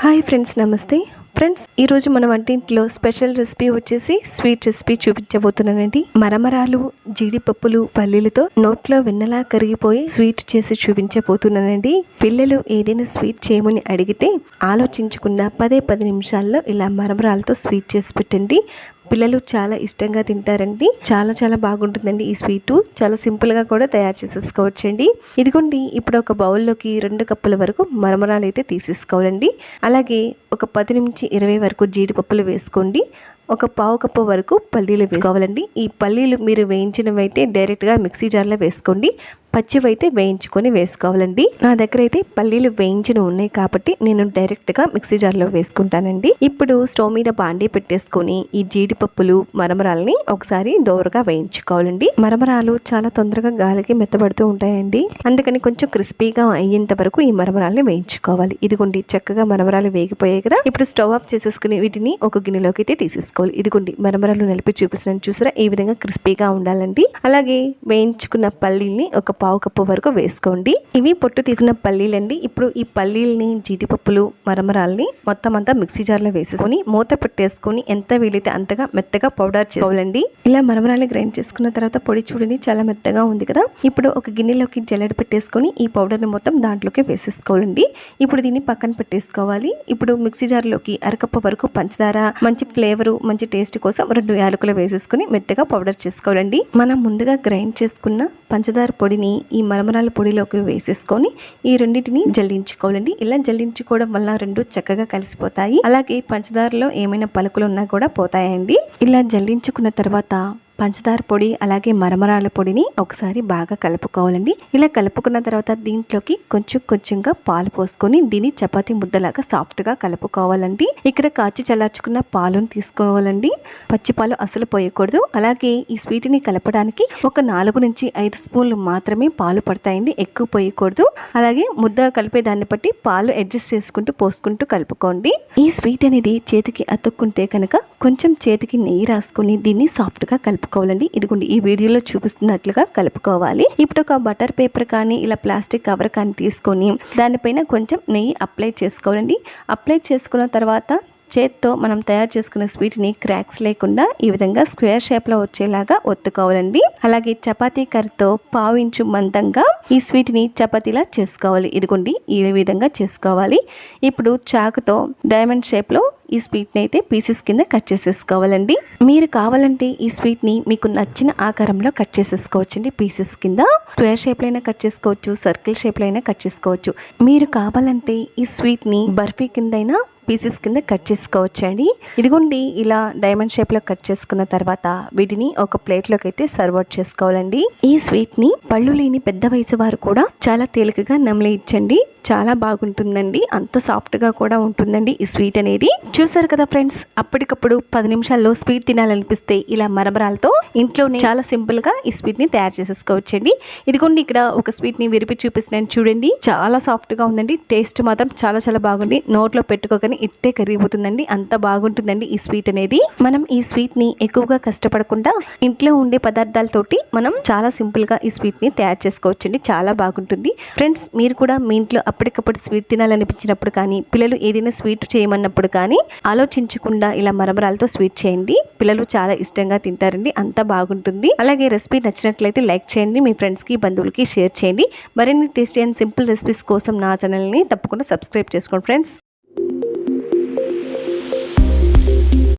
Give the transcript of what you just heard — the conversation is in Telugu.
హాయ్ ఫ్రెండ్స్ నమస్తే. ఫ్రెండ్స్ ఈరోజు మన వంటింట్లో స్పెషల్ రెసిపీ వచ్చేసి స్వీట్ రెసిపీ చూపించబోతున్నానండి. మరమరాలు జీడిపప్పులు పల్లీలతో నోట్లో వెన్నలా కరిగిపోయి స్వీట్ చేసి చూపించబోతున్నానండి. పిల్లలు ఏదైనా స్వీట్ చేయమని అడిగితే ఆలోచించకుండా పదే పది నిమిషాల్లో ఇలా మరమరాలతో స్వీట్ చేసి పెట్టండి. పిల్లలు చాలా ఇష్టంగా తింటారండి. చాలా చాలా బాగుంటుందండి ఈ స్వీటు. చాలా సింపుల్గా కూడా తయారు చేసేసుకోవచ్చండి. ఇదిగోండి ఇప్పుడు ఒక బౌల్లోకి రెండు కప్పుల వరకు మరమరాలు అయితే తీసేసుకోవాలండి. అలాగే ఒక పది నుంచి ఇరవై వరకు జీడిపప్పులు వేసుకోండి. ఒక పావు కప్పు వరకు పల్లీలు వేసుకోవాలండి. ఈ పల్లీలు మీరు వేయించినవైతే డైరెక్ట్గా మిక్సీ జార్లో వేసుకోండి. పచ్చివైతే వేయించుకొని వేసుకోవాలండి. నా దగ్గర అయితే పల్లీలు వేయించిన ఉన్నాయి కాబట్టి నేను డైరెక్ట్గా మిక్సీ జార్లో వేసుకుంటానండి. ఇప్పుడు స్టవ్ మీద బాండీ పెట్టేసుకొని ఈ జీడిపప్పులు మరమరాలని ఒకసారి దోరగా వేయించుకోవాలండి. మరమరాలు చాలా తొందరగా గాలికి మెత్తబడుతూ ఉంటాయండి. అందుకని కొంచెం క్రిస్పీగా అయ్యేంత వరకు ఈ మరమరాలని వేయించుకోవాలి. ఇదిగోండి చక్కగా మరమరాలు వేగిపోయాయి కదా. ఇప్పుడు స్టవ్ ఆఫ్ చేసేసుకుని వీటిని ఒక గిన్నెలోకి అయితే తీసేసుకోవాలి. ఇదిగోండి మరమరాలు నలిపి చూపిస్తున్నాను చూసారా? ఈ విధంగా క్రిస్పీగా ఉండాలండి. అలాగే వేయించుకున్న పల్లీల్ని ఒక పావు కప్పు వరకు వేసుకోండి. ఇవి పొట్టు తీసిన పల్లీలండి. ఇప్పుడు ఈ పల్లీలని జీడిపప్పులు మరమరాల్ని మొత్తం అంతా మిక్సీ జార్లో వేసుకొని మూత పెట్టేసుకొని ఎంత వీలైతే అంతగా మెత్తగా పౌడర్ చేసుకోవాలండి. ఇలా మరమరాల్ని గ్రైండ్ చేసుకున్న తర్వాత పొడి చూడండి చాలా మెత్తగా ఉంది కదా. ఇప్పుడు ఒక గిన్నెలోకి జల్లెడ పెట్టేసుకొని ఈ పౌడర్ని మొత్తం దాంట్లోకి వేసేసుకోవాలండి. ఇప్పుడు దీన్ని పక్కన పెట్టేసుకోవాలి. ఇప్పుడు మిక్సీ జార్లోకి అరకప్పు వరకు పంచదార మంచి ఫ్లేవరు మంచి టేస్ట్ కోసం రెండు యాలకులు వేసేసుకొని మెత్తగా పౌడర్ చేసుకోవాలండి. మనం ముందుగా గ్రైండ్ చేసుకున్న పంచదార పొడిని ఈ మరమరాల పొడిలోకి వేసేసుకొని ఈ రెండింటిని జల్లించుకోవాలండి. ఇలా జల్లించుకోవడం వల్ల రెండు చక్కగా కలిసిపోతాయి. అలాగే పంచదారలో ఏమైనా పలుకులు ఉన్నా కూడా పోతాయండి. ఇలా జల్లించుకున్న తర్వాత పంచదార పొడి అలాగే మరమరాల పొడిని ఒకసారి బాగా కలుపుకోవాలండి. ఇలా కలుపుకున్న తర్వాత దీంట్లోకి కొంచెం కొంచెంగా పాలు పోసుకొని దీన్ని చపాతి ముద్దలాగా సాఫ్ట్గా కలుపుకోవాలండి. ఇక్కడ కాచి చల్లార్చుకున్న పాలును తీసుకోవాలండి. పచ్చి పాలు అసలు పోయకూడదు. అలాగే ఈ స్వీట్ని కలపడానికి ఒక నాలుగు నుంచి ఐదు స్పూన్లు మాత్రమే పాలు పడతాయండి. ఎక్కువ పోయకూడదు. అలాగే ముద్ద కలిపే దాన్ని బట్టి పాలు అడ్జస్ట్ చేసుకుంటూ పోసుకుంటూ కలుపుకోండి. ఈ స్వీట్ అనేది చేతికి అతుక్కుంటే కనుక కొంచెం చేతికి నెయ్యి రాసుకొని దీన్ని సాఫ్ట్గా కలుపుకోవాలండి. ఇదిగోండి ఈ వీడియోలో చూపిస్తున్నట్లుగా కలుపుకోవాలి. ఇప్పుడు ఒక బటర్ పేపర్ కానీ ఇలా ప్లాస్టిక్ కవర్ కానీ తీసుకొని దానిపైన కొంచెం నెయ్యి అప్లై చేసుకోవాలండి. అప్లై చేసుకున్న తర్వాత చేత్తో మనం తయారు చేసుకున్న స్వీట్ని క్రాక్స్ లేకుండా ఈ విధంగా స్క్వేర్ షేప్లో వచ్చేలాగా ఒత్తుకోవాలండి. అలాగే చపాతీ కర్రతో పావించు మందంగా ఈ స్వీట్ని చపాతీలా చేసుకోవాలి. ఇదిగోండి ఈ విధంగా చేసుకోవాలి. ఇప్పుడు చాకుతో డైమండ్ షేప్లో ఈ స్వీట్ని అయితే పీసెస్ కింద కట్ చేసేసుకోవాలండి. మీరు కావాలంటే ఈ స్వీట్ని మీకు నచ్చిన ఆకారంలో కట్ చేసేసుకోవచ్చండి. పీసెస్ కింద స్క్వేర్ షేప్లో అయినా కట్ చేసుకోవచ్చు సర్కిల్ షేప్లో అయినా కట్ చేసుకోవచ్చు. మీరు కావాలంటే ఈ స్వీట్ని బర్ఫీ కింద పీసెస్ కింద కట్ చేసుకోవచ్చండి. ఇదిగోండి ఇలా డైమండ్ షేప్లో కట్ చేసుకున్న తర్వాత వీటిని ఒక ప్లేట్లోకి అయితే సర్వ్ అవుట్ చేసుకోవాలండి. ఈ స్వీట్ని పళ్ళు లేని పెద్ద వయసు వారు కూడా చాలా తేలికగా నమలేయచ్చండి చాలా బాగుంటుందండి. అంత సాఫ్ట్గా కూడా ఉంటుందండి ఈ స్వీట్ అనేది. చూసారు కదా ఫ్రెండ్స్ అప్పటికప్పుడు పది నిమిషాల్లో స్వీట్ తినాలనిపిస్తే ఇలా మరమరాలతో ఇంట్లోనే చాలా సింపుల్గా ఈ స్వీట్ని తయారు చేసేసుకోవచ్చండి. ఇదిగోండి ఇక్కడ ఒక స్వీట్ని విరిపి చూపిస్తున్నాను చూడండి. చాలా సాఫ్ట్గా ఉందండి. టేస్ట్ మాత్రం చాలా చాలా బాగుంది. నోట్లో పెట్టుకోకని ఇట్టే కరిగిపోతుందండి. అంత బాగుంటుందండి ఈ స్వీట్ అనేది. మనం ఈ స్వీట్ని ఎక్కువగా కష్టపడకుండా ఇంట్లో ఉండే పదార్థాలతోటి మనం చాలా సింపుల్గా ఈ స్వీట్ని తయారు చేసుకోవచ్చండి. చాలా బాగుంటుంది. ఫ్రెండ్స్ మీరు కూడా మీ ఇంట్లో అప్పటికప్పుడు స్వీట్ తినాలనిపించినప్పుడు కానీ పిల్లలు ఏదైనా స్వీట్ చేయమన్నప్పుడు కానీ ఆలోచించకుండా ఇలా మరమరాలతో స్వీట్ చేయండి. పిల్లలు చాలా ఇష్టంగా తింటారండి. అంత బాగుంటుంది. అలాగే రెసిపీ నచ్చినట్లయితే లైక్ చేయండి. మీ ఫ్రెండ్స్కి బంధువులకి షేర్ చేయండి. మరిన్ని టేస్టీ అండ్ సింపుల్ రెసిపీస్ కోసం నా ఛానల్ని తప్పకుండా సబ్స్క్రైబ్ చేసుకోండి ఫ్రెండ్స్.